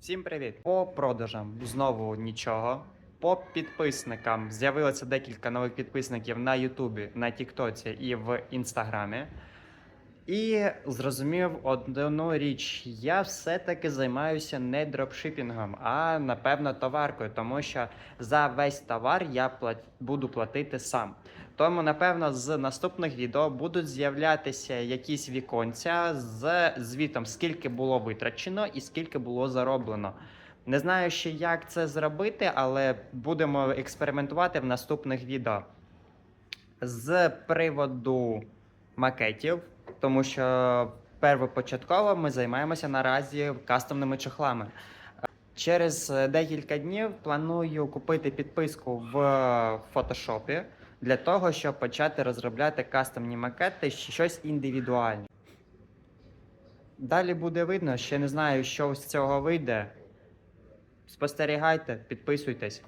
Всім привіт! По продажам знову нічого. По підписникам з'явилося декілька нових підписників на Ютубі, на Тіктоці і в Інстаграмі. І зрозумів одну річ: я все-таки займаюся не дропшипінгом, а напевно товаркою, тому що за весь товар я плат... буду платити сам. Тому, напевно, з наступних відео будуть з'являтися якісь віконця з звітом, скільки було витрачено і скільки було зароблено. Не знаю ще, як це зробити, але будемо експериментувати в наступних відео. З приводу макетів, тому що первопочатково ми займаємося наразі кастомними чохлами. Через декілька днів планую купити підписку в фотошопі для того, щоб почати розробляти кастомні макети, щось індивідуальне. Далі буде видно, ще не знаю, що з цього вийде. Спостерігайте, підписуйтесь.